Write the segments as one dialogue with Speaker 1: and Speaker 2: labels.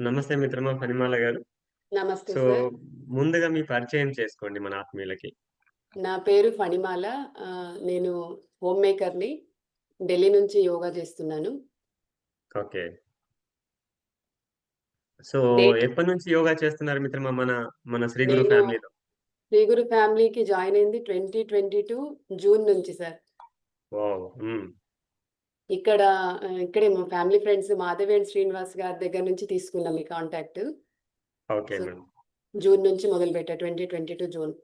Speaker 1: నమస్తే మిత్రమా ఫణిమాల గారు.
Speaker 2: నమస్తే
Speaker 1: సో,
Speaker 2: సార్.
Speaker 1: ముందుగా మీ పరిచయం చేసుకోండి మన ఆత్మీయులకి.
Speaker 2: నా పేరు ఫణిమాల. నేను హోమ్ మేకర్‌ని. ఢిల్లీ నుంచి యోగా చేస్తున్నాను.
Speaker 1: ఓకే. సో,
Speaker 2: డేట్
Speaker 1: ఎప్పటినుంచి యోగా చేస్తున్నారు మిత్రమా మన, మన శ్రీ గురు
Speaker 2: నేను
Speaker 1: ఫ్యామిలీలో?
Speaker 2: శ్రీ గురు ఫ్యామిలీకి జాయిన్ అయింది 2022 జూన్ నుంచి సార్.
Speaker 1: వావ్!
Speaker 2: ఇక్కడ ఇక్కడే మా family friends Madhavi and Srinivas గారి దగ్గర నుంచి తీసుకున్నాం ఈ contact.
Speaker 1: Okay
Speaker 2: so,
Speaker 1: madam.
Speaker 2: June నుంచి మొదలుపెట్టా 2022 జూన్.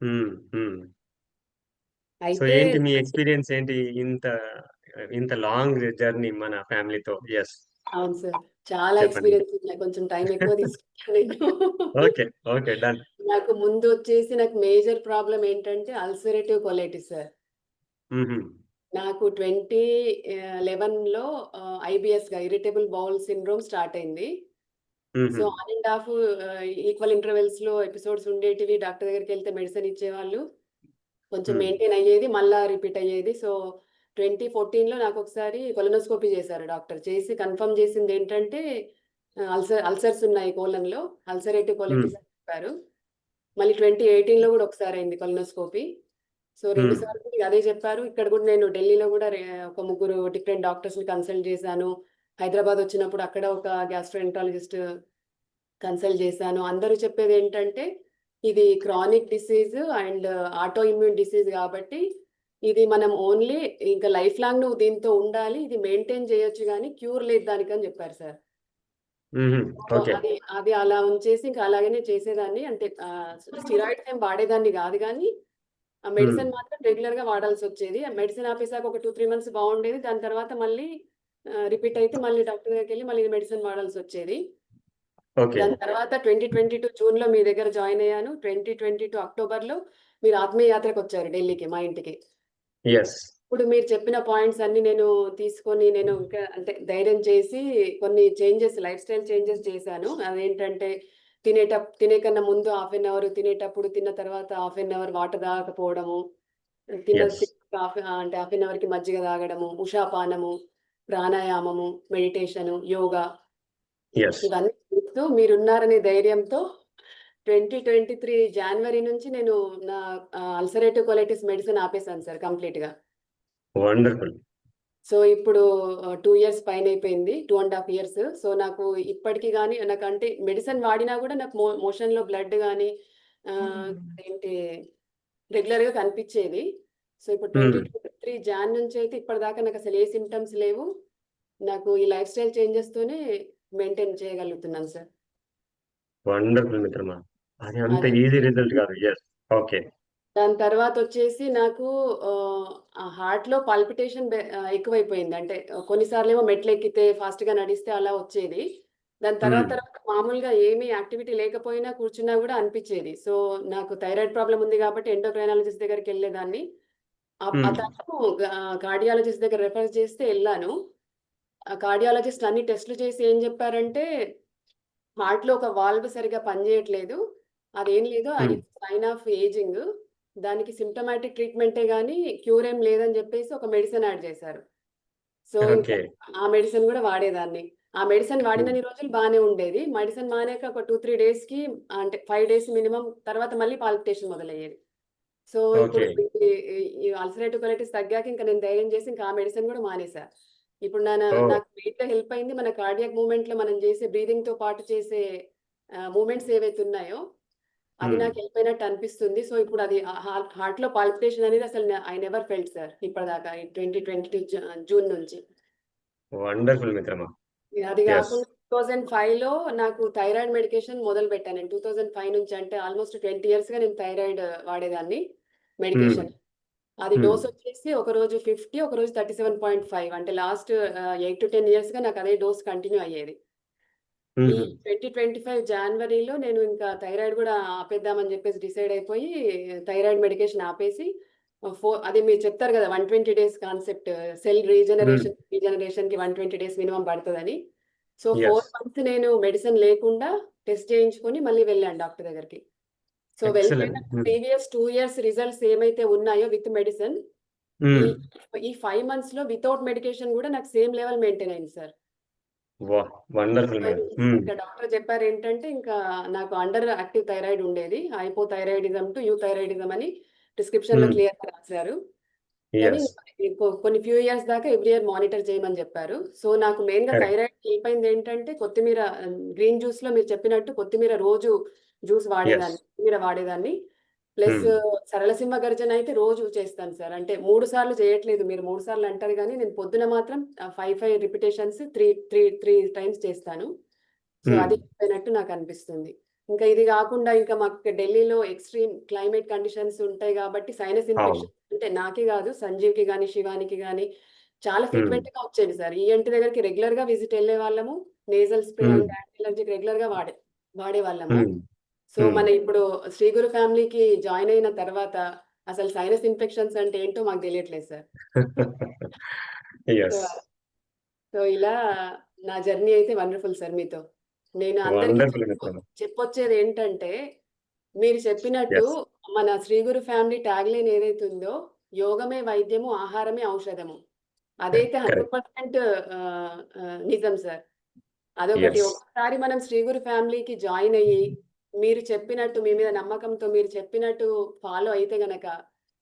Speaker 1: హ్మ్. హ్మ్. సో,
Speaker 2: అయితే
Speaker 1: ఏంటి మీ ఎక్స్‌పీరియన్స్ ఏంటి? ఇంత ఇంత లాంగ్ జర్నీ మన ఫ్యామిలీతో? యెస్.
Speaker 2: అవును సార్. చాలా
Speaker 1: చెప్పండి.
Speaker 2: ఎక్స్‌పీరియన్స్ ఉన్నాయి. కొంచెం టైం ఎక్కువ తీసుకుంటాను నేను.
Speaker 1: ఓకే. ఓకే. డన్.
Speaker 2: నాకు ముందు వచ్చేసి నాకు మేజర్ ప్రాబ్లమ్ ఏంటంటే అల్సరేటివ్ కొలైటిస్ సార్. నాకు 20 ఆహ్, 11లో ఆహ్, ఐబీఎస్‌గా ఇరిటబుల్ బౌల్ సిండ్రోమ్ స్టార్ట్ అయింది. So. On and off equal ఇంటర్వెల్స్‌లో episodes ఉండేటివి. డాక్టర్ దగ్గరికెళ్తే మెడిసిన్ ఇచ్చేవాళ్ళు. కొంచెం. మెయింటైన్ అయ్యేది. మళ్ళా రిపీట్ అయ్యేది. సో, 2014లో నాకొకసారి కొలనోస్కోపీ చేశారు డాక్టర్. చేసి కన్ఫర్మ్ చేసిందేంటంటే ఆహ్, అల్సర్ అల్సర్స్ ఉన్నాయి కోలన్‌లో. అల్సరేటివ్ అని చెప్పారు. మళ్ళీ 2018లో కూడా ఒకసారి అయింది కొలనోస్కోపీ. సో, 2
Speaker 1: హ్మ్.
Speaker 2: సార్లు అదే చెప్పారు. ఇక్కడ కూడా నేను ఢిల్లీలో కూడా ఒక ముగ్గురు డిఫరెంట్ డాక్టర్స్‌ని కన్సల్ట్ చేశాను. హైదరాబాద్ వచ్చినప్పుడు అక్కడ ఒక గ్యాస్ట్రోఎంట్రాలజిస్ట్ కన్సల్ట్ చేశాను. అందరూ చెప్పేదేంటంటే ఇది chronic disease and auto immune disease కాబట్టి ఇది మనం ఓన్లీ ఇంకా లైఫ్ లాంగ్ నువ్వు దీంతో ఉండాలి. ఇది మెయింటైన్ చేయొచ్చు గానీ క్యూర్ లేదు దానికని చెప్పారు సార్. అది అది అలా ఉంచేసి ఇంకా అలాగనే చేసేదాన్ని. అంటే స్టెరాయిడ్స్ ఏం వాడేదాన్ని కాదు గానీ ఆ. మెడిసిన్ మాత్రం రెగ్యులర్‌గా వాడాల్సొచ్చేది. ఆ మెడిసిన్ ఆపేసాక ఒక 2, 3 మంత్స్ బాగుండేది. దాని తర్వాత మళ్ళీ రిపీట్ అయితే మళ్ళీ డాక్టర్ దగ్గరికెళ్ళి మళ్ళీ మెడిసిన్ వాడాల్సొచ్చేది.
Speaker 1: ఓకే.
Speaker 2: దాని తర్వాత 2022 జూన్‌లో మీ దగ్గర జాయిన్ అయ్యాను. 2022 అక్టోబర్‌లో మీరు ఆత్మీయ యాత్రకొచ్చారు ఢిల్లీకి మా ఇంటికి. ఇప్పుడు మీరు చెప్పిన పాయింట్స్ అన్నీ నేను తీసుకొని నేను అంటే ధైర్యం చేసి కొన్ని చేంజెస్ లైఫ్ స్టైల్ చేంజెస్ చేశాను. అదేంటంటే తినేటప్ తినే కన్నా ముందు హాఫ్ ఎన్ అవర్, తినేటప్పుడు తిన్న తర్వాత హాఫ్ ఎన్ అవర్ వాటర్ తాగకపోవడము. తిన్న
Speaker 1: యెస్.
Speaker 2: హాఫ్ అంటే హాఫ్ ఎన్ అవర్‌కి మజ్జిగ తాగడము, ఉషాపానము, ప్రాణాయామము, మెడిటేషను, యోగా. ఇవన్నీ చేస్తూ మీరున్నారనే ధైర్యంతో 2023 జాన్వరి నుంచి నేను నా అల్సరేటివ్ కొలైటిస్ మెడిసిన్ ఆపేసాను సార్ కంప్లీట్‌గా.
Speaker 1: వండర్‌ఫుల్.
Speaker 2: సో, ఇప్పుడు 2 ఇయర్స్ పైనైపోయింది. 2 ½ ఇయర్స్. సో, నాకు ఇప్పటికి గాని నాకంటే మెడిసిన్ వాడినా కూడా నాకు మో మోషన్‌లో బ్లడ్ గాని ఆహ్, ఏంటి రెగ్యులర్‌గా కనిపిచ్చేది. సో, ఇప్పుడు
Speaker 1: హ్మ్.
Speaker 2: 2023 జాన్ నుంచయితే ఇప్పటిదాకా నాకసలు ఏ సింప్టమ్స్ లేవు. నాకు ఈ లైఫ్ స్టైల్ చేంజెస్‌తోనే మెయింటైన్ చేయగలుగుతున్నాను సార్.
Speaker 1: వండర్‌ఫుల్ మిత్రమా. అది అంత. ఈజీ రిజల్ట్ కాదు. యెస్. ఓకే.
Speaker 2: దాని తర్వాతొచ్చేసి నాకు ఆహ్, ఆ హార్ట్‌లో పాల్పిటేషన్ ఎక్కువైపోయింది. అంటే కొన్నిసార్లేమో మెట్లెక్కితే ఫాస్ట్‌గా నడిస్తే అలా వచ్చేది. దాని తర్వాత. తర్వాత మామూలుగా ఏమీ యాక్టివిటీ లేకపోయినా కూర్చున్నా కూడా అనిపిచ్చేది. సో, నాకు థైరాయిడ్ ప్రాబ్లమ్ ఉంది కాబట్టి ఎండోక్రైనాలజిస్ట్ దగ్గరికెళ్ళేదాన్ని. అప్
Speaker 1: హ్మ్.
Speaker 2: అతను కార్డియాలజిస్ట్ దగ్గర రిఫర్ చేస్తే ఎళ్ళాను. ఆ కార్డియాలజిస్ట్ అన్ని టెస్ట్‌లు చేసి ఏం చెప్పారంటే హార్ట్‌లో ఒక వాల్వ్ సరిగ్గా పనిచేయట్లేదు. అదేం లేదు అది. Sign of ageing. దానికి సింప్టమాటిక్ ట్రీట్మెంటే గాని క్యూర్ ఏం లేదని చెప్పేసి ఒక మెడిసిన్ యాడ్ చేశారు. సో. ఆ మెడిసిన్ కూడా వాడేదాన్ని. ఆ మెడిసిన్. వాడినన్ని రోజులు బానే ఉండేది. మెడిసిన్ మానాక ఒక 2, 3 డేస్‌కి అంటే 5 డేస్ మినిమమ్ తర్వాత మళ్ళీ పాల్పిటేషన్ మొదలయ్యేది. సో, ఇప్పుడు అల్సరేటివ్ కొలైటిస్ తగ్గాక ఇంక నేను ధైర్యం చేసి ఇంకా ఆ మెడిసిన్ కూడా మానేసా. ఇప్పుడు
Speaker 1: ఓహ్!
Speaker 2: నాకు వెయిట్‌లో హెల్ప్ అయింది. మన కార్డియాక్ మూవ్‌మెంట్‌లో మనం చేసే బ్రీతింగ్‌తో పాటు చేసే ఆహ్, మూవ్‌మెంట్స్ ఏవైతే ఉన్నాయో అది. నాకు హెల్ప్ అయినట్టు అనిపిస్తుంది. సో, ఇప్పుడు అది హార్ట్ హార్ట్‌లో పాల్పిటేషన్ అనేది అసలు ఐ నెవర్ ఫెల్ట్ సార్ ఇప్పటిదాకా ఈ 2022 జ జూన్ నుంచి.
Speaker 1: వండర్‌ఫుల్ మిత్రమా.
Speaker 2: అది. కాకుండా 2005లో నాకు థైరాయిడ్ మెడికేషన్ మొదలుపెట్టాను నేను. 2005 నుంచి అంటే ఆల్‌మోస్ట్ 20 ఇయర్స్‌గా నేను థైరాయిడ్ వాడేదాన్ని. మెడికేషన్. అది. డోస్ వచ్చేసి ఒకరోజు 50 ఒకరోజు 37.5 అంటే లాస్ట్ ఆహ్, 8-10 ఇయర్స్‌గా నాకు అదే డోస్ కంటిన్యూ అయ్యేది. ఈ
Speaker 1: హుహు.
Speaker 2: 2025 జాన్వరిలో నేను ఇంకా థైరాయిడ్ కూడా ఆపేద్దామని చెప్పేసి డిసైడ్ అయిపోయి థైరాయిడ్ మెడికేషన్ ఆపేసి ఆహ్, ఫో అది మీరు చెప్తారు కదా! 120 days concept cell
Speaker 1: hmm.
Speaker 2: Regeneration, రీజనరేషన్‌కి 120 days minimum పడతదని. So, 4
Speaker 1: yes.
Speaker 2: Months నేను మెడిసిన్ లేకుండా టెస్ట్ చేయించుకొని మళ్ళీ వెళ్ళాను డాక్టర్ దగ్గరికి. సో,
Speaker 1: హ్మ్.
Speaker 2: ప్రీవియస్ 2 ఇయర్స్ రిజల్ట్స్ ఏమైతే ఉన్నాయో విత్ మెడిసిన్ ఈ
Speaker 1: హ్మ్.
Speaker 2: ఈ 5 మంత్స్‌లో వితౌట్ మెడికేషన్ కూడా నాకు సేమ్ లెవెల్ మెయింటైన్ అయింది సార్.
Speaker 1: Wonderful madam.
Speaker 2: ఇంకా డాక్టర్ చెప్పారేంటంటే, ఇంకా నాకు అండర్ యాక్టివ్ థైరాయిడ్ ఉండేది. హైపోథైరాయిడిజం టు యూథైరాయిడిజం అని ప్రిస్క్రిప్షన్‌లో
Speaker 1: హ్మ్.
Speaker 2: క్లియర్‌గా రాసారు. కానీ
Speaker 1: యెస్.
Speaker 2: కొ కొన్ని ఫ్యూ ఇయర్స్ దాకా ఎవ్రీ ఇయర్ మానిటర్ చేయమని చెప్పారు. సో, నాకు మెయిన్‌గా
Speaker 1: కరెక్ట్.
Speaker 2: థైరాయిడ్ హెల్ప్ ఏంటంటే కొత్తిమీర గ్రీన్ జ్యూస్‌లో మీరు చెప్పినట్టు కొత్తిమీర రోజు జ్యూస్
Speaker 1: యెస్.
Speaker 2: వాడేదాన్ని. కొత్తిమీర వాడేదాన్ని. ప్లస్. సరళసింహ గర్జన అయితే రోజు చేస్తాను సార్. అంటే 3 సార్లు చేయట్లేదు. మీరు 3 సార్లు అంటారు గానీ, నేను పొద్దున మాత్రం 5, 5 రిపిటేషన్స్ 3, 3, 3 టైమ్స్ చేస్తాను. సో. అది అయినట్టు నాకనిపిస్తుంది. ఇంకా ఇది గాకుండా ఇంకా మాకు ఢిల్లీలో ఎక్స్‌ట్రీమ్ క్లైమేట్ కండిషన్స్ ఉంటాయి గాబట్టి సైనస్. ఇన్ఫెక్షన్ అంటే నాకే గాదు సంజీవ్‌కి గాని, శివానికి గాని చాలా
Speaker 1: హ్మ్.
Speaker 2: ఫ్రీక్వెంట్‌గా వచ్చేవి సార్. ఈఎన్‌టీ దగ్గరికి రెగ్యులర్‌గా visit ఎళ్ళేవాళ్ళము. Nasal spray. And anti allergic రెగ్యులర్‌గా వాడే వాడేవాళ్ళము. సో. మన ఇప్పుడు శ్రీ గురు ఫ్యామిలీకి జాయిన్ అయిన తర్వాత అసలు సైనస్ ఇన్ఫెక్షన్స్ అంటే ఏంటో మాకు తెలియట్లేదు సార్. సో, ఇలా నా జర్నీ అయితే వండర్‌ఫుల్ సార్ మీతో. నేను అందరికి
Speaker 1: వండర్‌ఫుల్
Speaker 2: చెప్పు
Speaker 1: మిత్రమా.
Speaker 2: చెప్పొచ్చేదేంటంటే, మీరు చెప్పినట్టు. మన శ్రీ గురు ఫ్యామిలీ ట్యాగ్‌లైన్ ఏదైతే ఉందో, యోగమే వైద్యము, ఆహారమే ఔషధము. అదైతే
Speaker 1: కరెక్ట్.
Speaker 2: 100% ఆహ్, ఆహ్, నిజం సార్. అదొకటి.
Speaker 1: యెస్.
Speaker 2: ఒక్కసారి మనం శ్రీ గురు ఫ్యామిలీకి జాయిన్ అయ్యి, మీరు చెప్పినట్టు మీ మీద నమ్మకంతో మీరు చెప్పినట్టు ఫాలో అయితే గనక,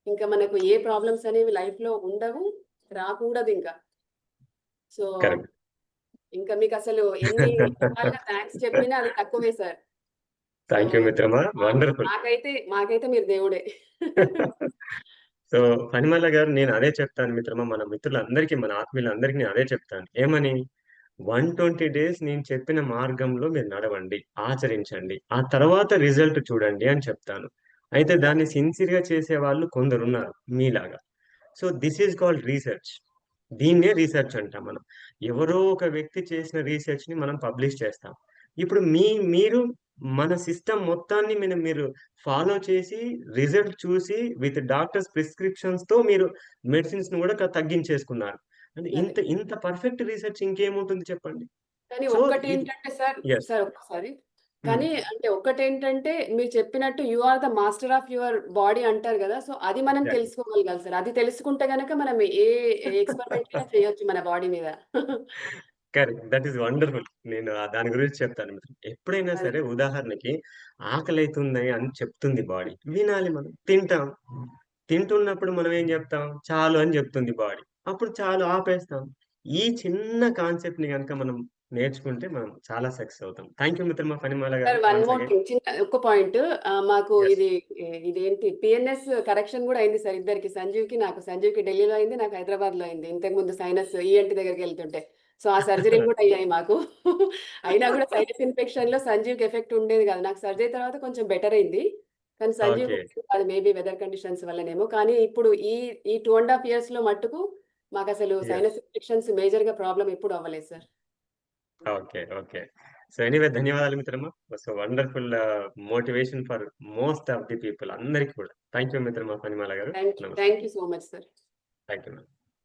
Speaker 2: ఇంకా మనకు ఏ ప్రాబ్లమ్స్ అనేవి లైఫ్‌లో ఉండవు. రాకూడదింకా. So,
Speaker 1: correct.
Speaker 2: ఇంకా మీకసలు ఎన్ని రకాలుగా థాంక్స్ చెప్పినా అది తక్కువే సార్. సో,
Speaker 1: థాంక్ యూ మిత్రమా.
Speaker 2: మా
Speaker 1: వండర్‌ఫుల్.
Speaker 2: మాకైతే మాకైతే మీరు దేవుడే.
Speaker 1: సో, ఫణిమాల గారు నేను అదే చెప్తాను మిత్రమా. మన మిత్రులందరికీ, మన ఆత్మీయులందరికీ నేను అదే చెప్తాను. ఏమని? 120 డేస్ నేను చెప్పిన మార్గంలో మీరు నడవండి. ఆచరించండి. ఆ తర్వాత రిజల్ట్ చూడండి అని చెప్తాను. అయితే దాన్ని సిన్సియర్‌గా చేసే చేసేవాళ్ళు కొందరున్నారు మీలాగా. So, this is called research. దీన్నే రీసెర్చ్ అంటాం మనం. ఎవరో ఒక వ్యక్తి చేసిన రీసెర్చ్‌ని మనం పబ్లిష్ చేస్తాం. ఇప్పుడు మీ మీరు మన సిస్టమ్ మొత్తాన్ని మీరు మీరు ఫాలో చేసి రిజల్ట్ చూసి విత్ డాక్టర్స్ ప్రిస్క్రిప్షన్స్‌తో మీరు మెడిసిన్స్ను కూడా తగ్గించేసుకున్నారు. అంటే. ఇంత ఇంత పర్ఫెక్ట్ రీసెర్చ్ ఇంకేముంటుంది చెప్పండి.
Speaker 2: కానీ
Speaker 1: సో, ఇది
Speaker 2: ఒక్కటేంటంటే సార్. సార్ ఒక్కసారి.
Speaker 1: హ్మ్.
Speaker 2: కానీ అంటే ఒక్కటేంటంటే మీరు చెప్పినట్టు you are the master of your body అంటారు గదా! సో, అది మనం. తెలుసుకోగలగాలి సార్. అది తెలుసుకుంటే గనక మనం ఏ ఎక్స్‌పెరిమెంట్ చేయొచ్చు మన బాడీ మీద.
Speaker 1: కరెక్ట్. That is wonderful. నేను దాని గురించి చెప్తాను మిత్రం. ఎప్పుడైనా. సరే ఉదాహరణకి ఆకలైతుంది అని చెప్తుంది బాడీ. వినాలి మనం. తింటాం. తింటున్నప్పుడు మనం ఏం జెప్తాం? చాలు అని జెప్తుంది బాడీ. అప్పుడు చాలు ఆపేస్తాం. ఈ చిన్న కాన్సెప్ట్‌ని గనుక మనం నేర్చుకుంటే మనం చాలా సక్సెస్ అవుతాం. థాంక్ యూ మిత్రమా ఫణిమాల గారు
Speaker 2: వన్ మోర్ చిన్న ఒక్క పాయింట్ మాకు. ఇది ఇదేంటి పీఎన్ఎస్ కరెక్షన్ గూడా అయింది సార్ ఇద్దరికి. సంజీవ్‌కి, నాకు. సంజీవ్‌కి ఢిల్లీలో అయింది. నాకు హైదరాబాద్‌లో అయింది. ఇంతకుముందు సైనస్ ఈఎన్‌టీ దగ్గరికెళ్తుంటే. సో, ఆ సర్జరీలు గూడా అయ్యాయి మాకు. అయినా గూడా సైనస్ ఇన్ఫెక్షన్‌లో సంజీవ్‌కి ఎఫెక్ట్ ఉండేది గాదు. నాకు సర్జరీ తర్వాత కొంచెం బెటర్ అయింది. కానీ సంజీవ్‌కి
Speaker 1: ఓకే.
Speaker 2: అది మేబీ వెదర్ కండిషన్స్ వల్లనేమో. కానీ ఇప్పుడు ఈ ఈ 2 ½ ఇయర్స్‌లో మట్టుకు మాకసలు
Speaker 1: యెస్.
Speaker 2: సైనస్ ఇన్ఫెక్షన్స్ మేజర్‌గా ప్రాబ్లమ్ ఎప్పుడు అవ్వలేదు sir.
Speaker 1: Okay. Okay. So, anyway ధన్యవాదాలు మిత్రమా. So, wonderful motivation for most of the people అందరికి కూడా. థాంక్ యూ మిత్రమా ఫణిమాల గారు.
Speaker 2: Thank you. So much sir.
Speaker 1: Thank you ma'am.